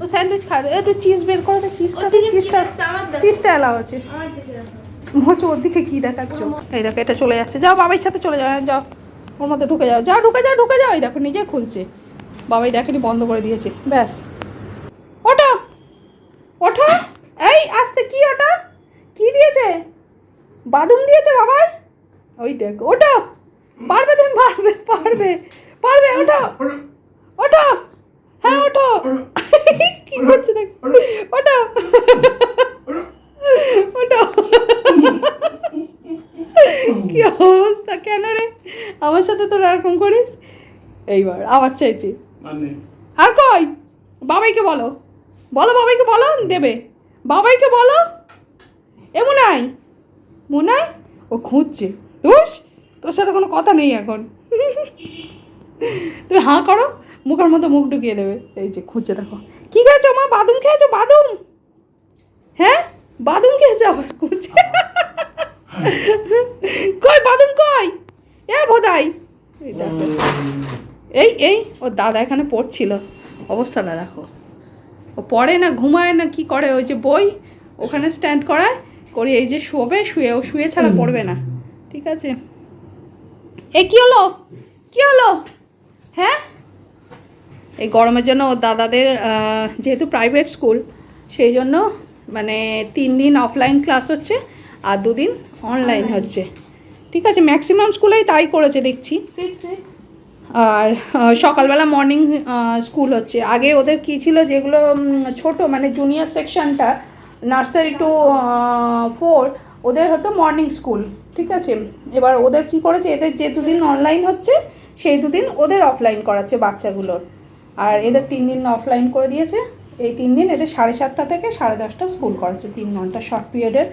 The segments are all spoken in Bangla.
ও স্যান্ডউইচ খায় একটু চিজ বের করে দে চিজটা চিজটা? চিজটা এলাও আছে। আমার দিকে দেখো। মনে ওর দিকে কি দেখাচ্ছ? এই দেখো এটা চলে যাচ্ছে। যাও বাবার সাথে চলে যাও হ্যাঁ, যাও। ওর মধ্যে ঢুকে যাও। যাও ঢুকে যাও ঢুকে যাও। এই দেখো নিজে খুলছে। বাবাই দেখেনি বন্ধ করে দিয়েছে। ব্যাস। ওটা ওঠো! এই আস্তে কি ওটা? কি দিয়েছে? বাদুম দিয়েছে বাবার ওই দেখো ওটা পারবে তুমি পারবে পারবে পারবে ওটা ওটা হ্যাঁ ওটো কি করছে দেখ? ওটা ওটা কি অবস্থা? কেন রে? আমার সাথে তো এরকম করিস? এইবার আবার চাইছি মানে? আর কই? বাবাইকে বলো। বলো বাবাইকে বলো দেবে। বাবাইকে বলো। এ মুনাই। মুনাই? ও খুঁজছে। বুঝ তোর সাথে কোনো কথা নেই এখন। তুমি হাঁ করো। মুখের মধ্যে মুখ ঢুকিয়ে দেবে। এই যে খুঁজছে, দেখো। কি খেয়েছো মা? বাদুম খেয়েছো? বাদুম? হ্যাঁ? বাদুম খেয়েছো আবার খুঁজছে। কই বাদুম কই? এ বোধাই এই এই ওর দাদা এখানে পড়ছিল। অবস্থাটা দেখো। ও পড়ে না, ঘুমায় না, কি করে? ওই যে বই ওখানে স্ট্যান্ড করায়, করে এই যে শোবে, শুয়ে, ও শুয়ে ছাড়া পড়বে না। ঠিক আছে? এ, কি হলো? কি হলো? এই গরমের জন্য ওর দাদাদের যেহেতু প্রাইভেট স্কুল সেই জন্য মানে তিন দিন অফলাইন ক্লাস হচ্ছে আর দুদিন অনলাইন হচ্ছে। ঠিক আছে ম্যাক্সিমাম স্কুলেই তাই করেছে দেখছি. আর সকালবেলা মর্নিং স্কুল হচ্ছে। আগে ওদের কি ছিল যেগুলো ছোট মানে জুনিয়র সেকশনটা নার্সারি টু ফোর ওদের হতো মর্নিং স্কুল ঠিক আছে? এবার ওদের কি করেছে? এদের যে দুদিন অনলাইন হচ্ছে সেই দুদিন ওদের অফলাইন করাচ্ছে বাচ্চাগুলোর। আর এদের তিন দিন অফলাইন করে দিয়েছে। এই তিন দিন এদের সাড়ে সাতটা থেকে সাড়ে দশটা স্কুল করাচ্ছে তিন ঘণ্টা শর্ট পিরিয়ডের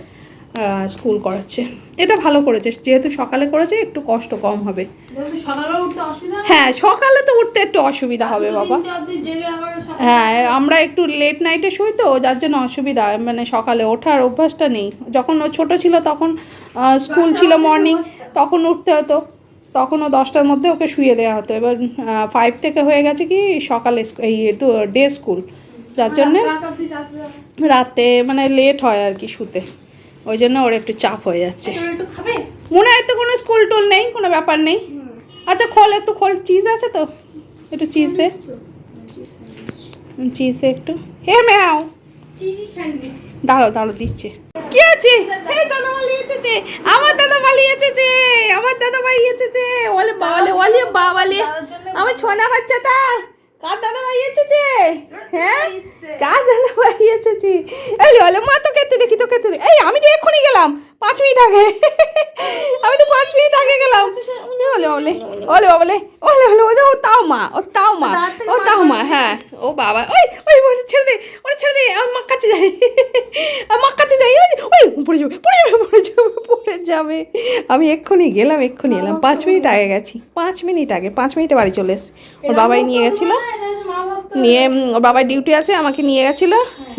স্কুল করাচ্ছে। এটা ভালো করেছে যেহেতু সকালে করেছে একটু কষ্ট কম হবে। হয়? সকালে তো উঠতে একটু অসুবিধা হবে বাবা। হ্যাঁ আমরা একটু লেট নাইটে শুই তো যার জন্য অসুবিধা মানে সকালে ওঠার অভ্যাসটা নেই। যখন ও ছোটো ছিল তখন স্কুল ছিল মর্নিং তখন উঠতে হতো। তখন ও দশটার মধ্যে ওকে শুয়ে দেওয়া হতো। এবার ফাইভ থেকে হয়ে গেছে কি সকালে স্ক- এই ডে স্কুল যার জন্যে রাত মানে লেট হয় আর কি শুতে। ওই জন্য ওর একটু চাপ হয়ে যাচ্ছে। খাবে? মনে হয় তো কোনো স্কুল টুল নেই কোনো ব্যাপার নেই। আচ্ছা খোল একটু খোল চিজ আছে তো? একটু চিজ দে। চিজ দে একটু। হে ম্যাও দাঁড়ো দাঁড়ো দিচ্ছে। কি আছে এই দাদা পালিয়ে এসেছে। আমার দাদা পালিয়ে এসেছে। আমার দাদা ভাই এসেছে। ওলে বাবালে ওলে বাবালে আমার ছোনা বাচ্চাটা। কার দাদা ভাই এসেছে? হ্যাঁ? কার দাদা ভাই এসেছে? এই ওলে মা তো খেতে দেখি তো দেখি। এই আমি যে এক্ষুনি গেলাম। পাঁচ মিনিট আগে। আমি তো পাঁচ মিনিট আগে গেলাম। ওলে ওলে ওলে বাবালে ওলে ওলে ওলে ও তাও মা ও তাও মা ও তাও মা হ্যাঁ। ও বাবা ওই ওই ওরে ছেড়ে দে ওরে ছেড়ে দে আমার মার কাছে যাই। আমার মার কাছে যাই ওই পড়ে যাবে পড়ে যাবে পড়ে যাবে পড়ে যাবে। আমি এক্ষুনি গেলাম এক্ষুনি এলাম। পাঁচ মিনিট আগে গেছি পাঁচ মিনিট আগে পাঁচ মিনিটে বাড়ি চলে এসে ওর বাবাই নিয়ে গেছিল। হ্যাঁ, নিয়ে ওর বাবার ডিউটি আছে আমাকে নিয়ে গেছিল।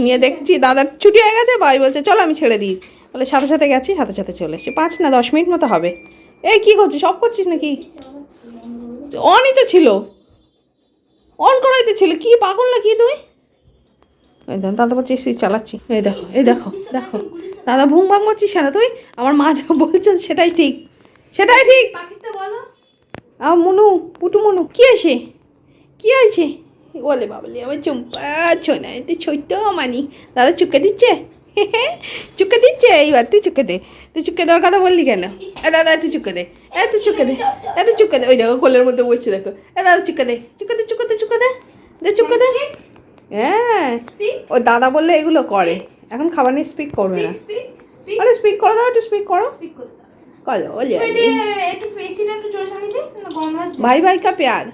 নিয়ে দেখছি দাদার ছুটি হয়ে গেছে বাবাই বলছে চলো আমি ছেড়ে দিই। বলে সাথে সাথে গেছি সাথে সাথে চলে এসেছি। পাঁচ না দশ মিনিট মতো হবে। এই কী করছিস? সব করছিস নাকি? অনই তো ছিল। অন করাই তো ছিল। কি পাগল না কি তুই? এই দেখো দাদা বলছে এসি চালাচ্ছি। এই দেখো এই দেখো দেখো। দাদা ভুং ভাং করছিস না তুই? আমার মা যা বলছে সেটাই ঠিক। সেটাই ঠিক। পাখিটা বলো। আ মনু পুটু মনু কি আছে কি আছে বলে বাবলি আমার চুম্পা ছোনা তুই ছোট্ট মানি। দাদা চুকে দিচ্ছে? চুকে দিচ্ছে? এইবার তুই চুকে দে। তুই চুকে দেওয়ার কথা বললি কেন? এ দাদা তুই চুকে দে। এ তুই চুকে দে। এ তুই চুকে দে। ওই দেখো কোলের মধ্যে বসছে দেখো। এ দাদা চুকে দে। চুকে দে চুকে দে চুকে দে। দে চুকে দে। হ্যাঁ। ও দাদা বললে এগুলো করে। এখন খাবার নিয়ে স্পিক করবে না। আরে স্পিক করে দাও একটু স্পিক করো। ভাই ভাই কা প্যার।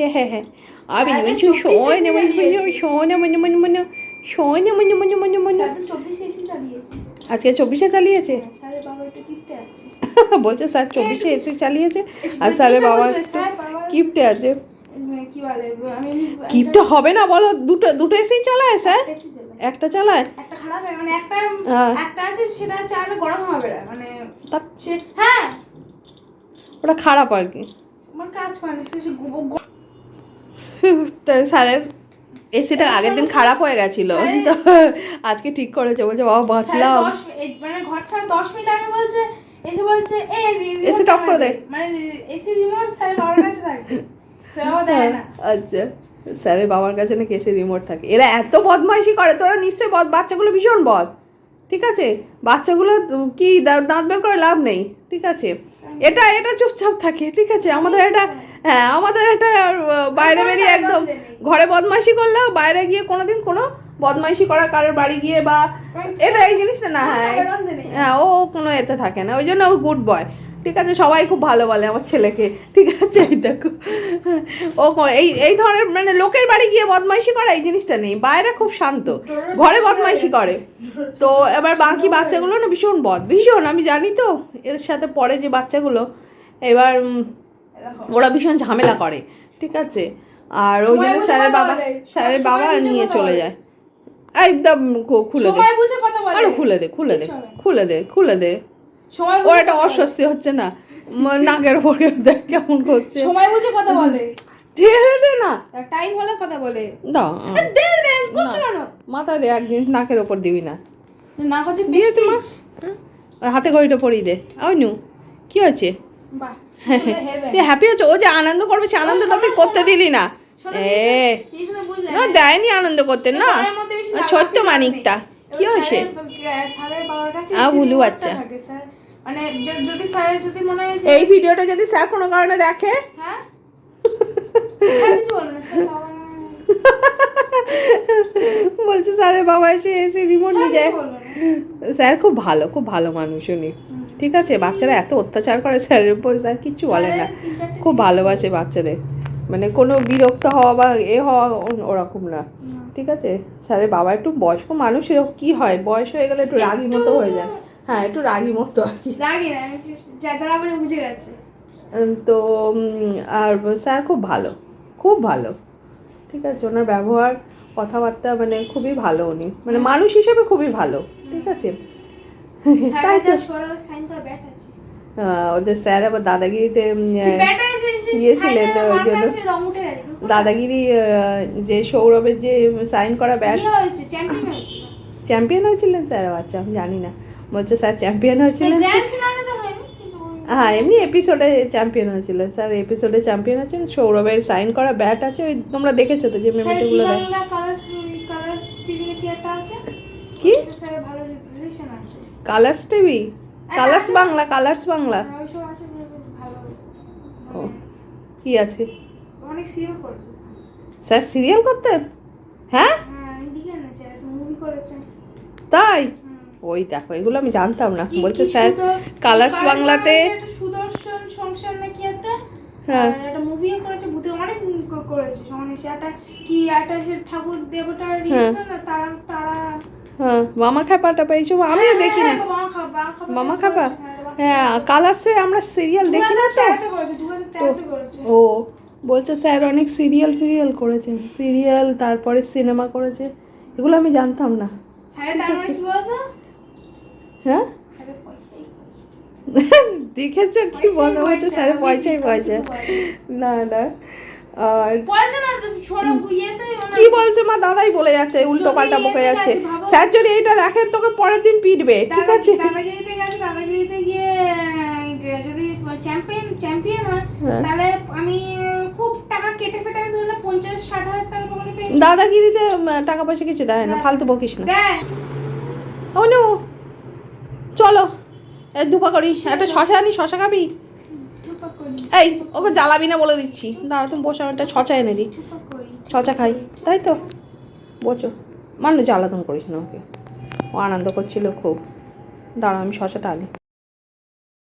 হে হে হে। আমি বলছি সোনে মনে মনে সোনে মনে মনে মনে শোনে মনে মনে মনে। মনে আজকে চব্বিশে চালিয়েছে? বলছে স্যার চব্বিশে এসি চালিয়েছে। আর স্যারের বাবা গিফটে আছে। কি বলে আমি গিফট হবে না বলো? দুটো দুটো এসেই চালায় স্যার? একটা চালায়। একটা খারাপ মানে একটা হ্যাঁ। একটা আছে সেটা চালে গরম হবে না মানে সে হ্যাঁ। ওটা খারাপ আর কি। আমার কাজ করে না সে স্যারের এসিটা আগের দিন খারাপ হয়ে গেছিল। আজকে ঠিক করেছে বলছে বাবা বাঁচলাম। মানে ঘর ছাড়া দশ মিনিট আগে বলছে এসে বলছে এ এসি টপ করে দে। মানে এসি রিমোট স্যার বাবার কাছে থাকে স্যার বাবা দেয় না আচ্ছা। স্যারের বাবার কাছে নাকি এসে রিমোট থাকে। এরা এত বদমাইশি করে তোরা নিশ্চয়ই বদ বাচ্চাগুলো ভীষণ বদ। ঠিক আছে? বাচ্চাগুলো কি দাঁত বের করে লাভ নেই। ঠিক আছে? এটা এটা চুপচাপ থাকে। ঠিক আছে? আমাদের এটা হ্যাঁ আমাদের এটা বাইরে বেরিয়ে একদম ঘরে বদমাইশি করলেও বাইরে গিয়ে কোনোদিন কোনো বদমাইশি করা কারোর বাড়ি গিয়ে বা এটা এই জিনিসটা না হ্যাঁ। হ্যাঁ ও কোনো এতে থাকে না। ওই জন্য ও গুড বয় ঠিক আছে সবাই খুব ভালো বলে আমার ছেলেকে। ঠিক আছে এই দেখো। ও এই এই ধরনের মানে লোকের বাড়ি গিয়ে বদমাইশি করা এই জিনিসটা নেই। বাইরে খুব শান্ত। ঘরে বদমাইশি করে। তো এবার বাকি বাচ্চাগুলো না ভীষণ বদ ভীষণ আমি জানি তো। এর সাথে পড়ে যে বাচ্চাগুলো এবার ওরা ভীষণ ঝামেলা করে। ঠিক আছে? আর ওই জন্য স্যারের বাবা স্যারের বাবা নিয়ে চলে যায়। একদম খুলে দে। খুলে দে খুলে দে। খুলে দে খুলে দে। সময় ওর একটা অস্বস্তি হচ্ছে না। নাকের উপরে দেখ কেমন করছে। সময় বুঝে কথা বলে। ছেড়ে দে না। টাইম হলে কথা বলে। দাও। মাথা দে এক জিনিস নাকের ওপর দিবি না। না করছে দিয়েছে মা। পেস্টিজ ওই হাতে ঘড়িটা পরিয়ে দে। ওই নু। কি হয়েছে? বাহ তুই হ্যাপি হচ্ছে ও যে আনন্দ করবে সে আনন্দটা তুই করতে দিলি না। এ। না দেয়নি আনন্দ করতে না। ছোট্ট মানিকটা। কি হয়েছে? আ, রিমোটটা বাচ্চা। মানে যদি স্যারের যদি মনে হয় এই ভিডিওটা যদি স্যার কোনো কারণে দেখে। হ্যাঁ? বলছে স্যারের বাবা এসে এসে রিমোট নিয়ে যায়। স্যার খুব ভালো খুব ভালো মানুষ উনি। ঠিক আছে? বাচ্চারা এত অত্যাচার করে স্যারের উপর স্যার কিচ্ছু বলে না। খুব ভালোবাসে বাচ্চাদের। মানে কোনো বিরক্ত হওয়া বা এ হওয়া ওরকম না। ঠিক আছে? স্যারের বাবা একটু বয়স্ক মানুষ এরকম কি হয়? বয়স হয়ে গেলে একটু রাগি মতো হয়ে যায়। হ্যাঁ একটু রাগি মতো আর কি। রাগে না যারা মানে বুঝে গেছে। তো আর স্যার খুব ভালো খুব ভালো। ঠিক আছে ওনার ব্যবহার কথাবার্তা মানে খুবই ভালো উনি। মানে মানুষ হিসেবে খুবই ভালো ঠিক আছে? তাই তো ওদের স্যার আবার দাদাগিরিতে গিয়েছিলেন ওই জন্য। দাদাগিরি যে সৌরভের যে সাইন করা ব্যাট ইয়ে চ্যাম্পিয়ন চ্যাম্পিয়ন হয়েছিলেন স্যার? আচ্ছা আমি জানি না। বলছে স্যার চ্যাম্পিয়ন হয়েছিলেন। হ্যাঁ এমনি এপিসোডে চ্যাম্পিয়ন হয়েছিলেন। স্যার এপিসোডে চ্যাম্পিয়ন হয়েছেন সৌরভের সাইন করা ব্যাট আছে ওই তোমরা দেখেছ তো যে মেমোরিগুলো কি আছে? আছে। Colors TV Colors Bangla Colors Bangla. আছে ভালো। ও কি আছে? অনেক সিরিয়াল করেছে। স্যার সিরিয়াল করতেন হ্যাঁ? হ্যাঁ মুভি তাই। ওই দেখো এগুলো আমি জানতাম না। বলছে স্যার কালার্স বাংলাতে সুদর্শন সংসার নাকি একটা? হ্যাঁ। একটা মুভিও করেছে ভূতে অনেক করেছে। মানে কি একটা ঠাকুর দেবতার হ্যাঁ। তারা তারা হ্যাঁ মামা খাপাটা পেয়েছ আমিও দেখি না। হ্যাঁ, মামা খাপা হ্যাঁ, হ্যাঁ। কালার্সে আমরা সিরিয়াল দেখি না তো? 2013 তে করেছে 2013 তে করেছে। ও বলছে স্যার অনেক সিরিয়াল ফিরিয়াল করেছেন সিরিয়াল তারপরে সিনেমা করেছে। এগুলো আমি জানতাম না। স্যারের তার মানে কি বলতো? হ্যাঁ? দেখেছ কি বলা হচ্ছে স্যারের পয়সাই পয়সা। না না। আর কি বলছে? মা দাদাই বলে যাচ্ছে উল্টো পাল্টা বকে যাচ্ছে। স্যার যদি এইটা দেখেন তোকে পরের দিন পিটবে ঠিক আছে? গিয়ে যদি চ্যাম্পিয়ন চ্যাম্পিয়ন হয় হ্যাঁ। তাহলে আমি খুব টাকা কেটে ফেটে আমি পঞ্চাশ ষাট হাজার টাকা ওখানে পেয়েছি। দাদাগিরিতে টাকা পয়সা কিছু দেয় না ফালতু বকিস না। চলো। এই দুপা করি একটা শশা আনি, শশা খাবি? এই, ওকে জ্বালাবি না বলে দিচ্ছি। দাঁড়া, তুমি বসে একটা ছচা এনে দি ছচা খাই, তাই তো? বোঝো মানুষ জ্বালাতন করিস না ওকে। ও আনন্দ করছিল খুব। দাঁড়া, আমি শশাটা আনি।